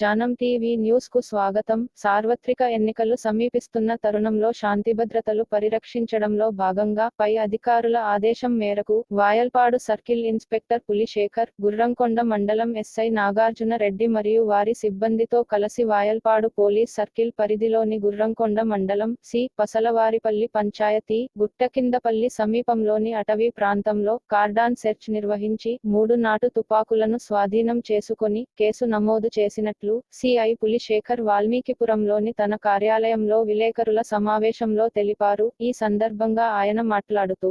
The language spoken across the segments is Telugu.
జానం టీవీ న్యూస్కు స్వాగతం. సార్వత్రిక ఎన్నికలు సమీపిస్తున్న తరుణంలో శాంతిభద్రతలు పరిరక్షించడంలో భాగంగా పై అధికారుల ఆదేశం మేరకు వాయల్పాడు సర్కిల్ ఇన్స్పెక్టర్ పులిశేఖర్ గుర్రంకొండ మండలం ఎస్ఐ నాగార్జున రెడ్డి మరియు వారి సిబ్బందితో కలిసి వాయల్పాడు పోలీస్ సర్కిల్ పరిధిలోని గుర్రంకొండ మండలం సి పసలవారిపల్లి పంచాయతీ గుట్టకిందపల్లి సమీపంలోని అటవీ ప్రాంతంలో కార్డాన్ సెర్చ్ నిర్వహించి మూడు నాటు తుపాకులను స్వాధీనం చేసుకొని కేసు నమోదు చేసినట్లు సిఐ పులిశేఖర్ వాల్మీకిపురంలోని తన కార్యాలయంలో విలేకరుల సమావేశంలో తెలిపారు. ఈ సందర్భంగా ఆయన మాట్లాడుతూ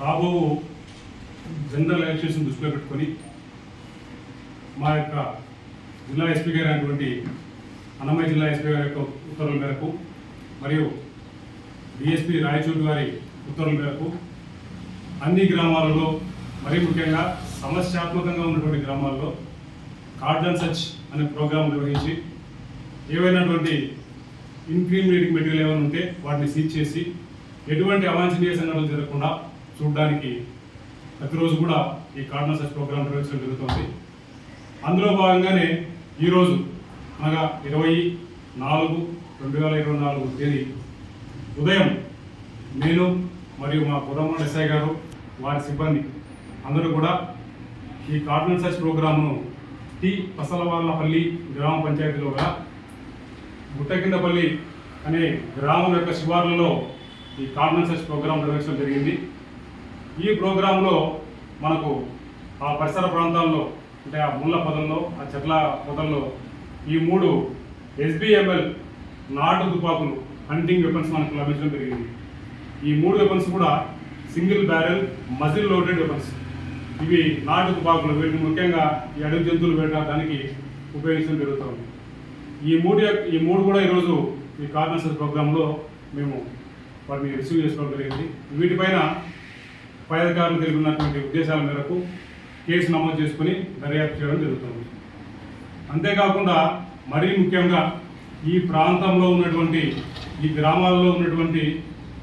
రాబో జనరల్ ఎలక్షన్స్ దృష్టిలో పెట్టుకొని మా యొక్క జిల్లా ఎస్పీ గారు అయినటువంటి అన్నమయ్య జిల్లా ఎస్పీ గారి యొక్క ఉత్తర్వుల మేరకు మరియు డిఎస్పీ రాయచూరు గారి ఉత్తర్వుల మేరకు అన్ని గ్రామాలలో మరీ ముఖ్యంగా సమస్యాత్మకంగా ఉన్నటువంటి గ్రామాల్లో కార్డన్ సర్చ్ అనే ప్రోగ్రాం నిర్వహించి ఏవైనటువంటి ఇన్క్రిమినేటింగ్ మెటీరియల్ ఏమైనా ఉంటే వాటిని సీజ్ చేసి ఎటువంటి అవాంఛనీయ సంఘటనలు జరగకుండా చూడడానికి ప్రతిరోజు కూడా ఈ కార్డన్ సర్చ్ ప్రోగ్రాం నిర్వహించడం జరుగుతుంది. అందులో భాగంగానే ఈరోజు అనగా ఇరవై నాలుగు రెండు వేల ఇరవై నాలుగు తేదీ ఉదయం నేను మరియు మా పురమండ ఎస్ఐ గారు వారి సిబ్బంది అందరూ కూడా ఈ కార్డన్ సర్చ్ ప్రోగ్రామ్ను టి పసలవాళ్ళపల్లి గ్రామ పంచాయతీలోగా గుట్టకిందపల్లి అనే గ్రామం యొక్క శివార్లలో ఈ కార్డన్ ప్రోగ్రాం నిర్వహించడం జరిగింది. ఈ ప్రోగ్రాంలో మనకు ఆ పరిసర ప్రాంతాల్లో అంటే ఆ ముళ్ళ పొదల్లో ఆ చెట్ల పొదల్లో ఈ మూడు ఎస్బిఎంఎల్ నాటు తుపాకులు హంటింగ్ వెపన్స్ మనకు లభించడం జరిగింది. ఈ మూడు వెపన్స్ కూడా single barrel muzzle loaded weapons ఇవి నాటు తుపాకులు వీటిని ముఖ్యంగా ఈ అడవి జంతువులు పెట్టడానికి ఉపయోగించడం జరుగుతుంది ఈ మూడు ఈ మూడు కూడా ఈరోజు ఈ కార్నర్సెస్ ప్రోగ్రాంలో మేము వాటిని రిసీవ్ చేసుకోవడం జరిగింది. వీటిపైన పై అధికారులు కలిగి ఉన్నటువంటి ఉద్దేశాల మేరకు కేసు నమోదు చేసుకుని దర్యాప్తు చేయడం జరుగుతుంది. అంతేకాకుండా మరీ ముఖ్యంగా ఈ ప్రాంతంలో ఉన్నటువంటి ఈ గ్రామాల్లో ఉన్నటువంటి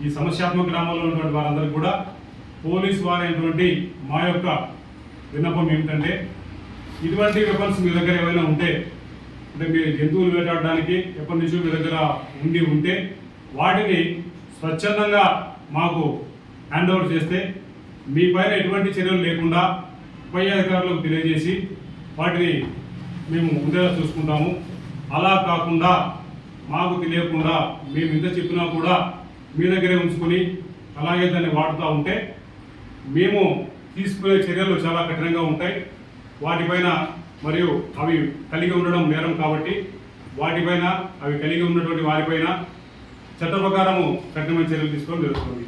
ఈ సమస్యాత్మక గ్రామాల్లో ఉన్నటువంటి వారందరికీ కూడా పోలీస్ వారైనటువంటి మా యొక్క విన్నపం ఏమిటంటే ఇటువంటి వెపన్స్ మీ దగ్గర ఏమైనా ఉంటే అంటే మీ జంతువులు వేటాడడానికి ఎప్పటి నుంచో మీ దగ్గర ఉండి ఉంటే వాటిని స్వచ్ఛందంగా మాకు హ్యాండ్ ఓవర్ చేస్తే మీ పైన ఎటువంటి చర్యలు లేకుండా పై అధికారులకు తెలియజేసి వాటిని మేము ఉండేలా చూసుకుంటాము. అలా కాకుండా మాకు తెలియకుండా మేము ఇంత చెప్పినా కూడా మీ దగ్గరే ఉంచుకొని అలాగే దాన్ని వాడుతూ ఉంటే మేము తీసుకునే చర్యలు చాలా కఠినంగా ఉంటాయి. వాటిపైన మరియు అవి కలిగి ఉండడం నేరం కాబట్టి వాటిపైన అవి కలిగి ఉన్నటువంటి వారిపైన చట్ట ప్రకారము కఠినమైన చర్యలు తీసుకోవడం జరుగుతుంది.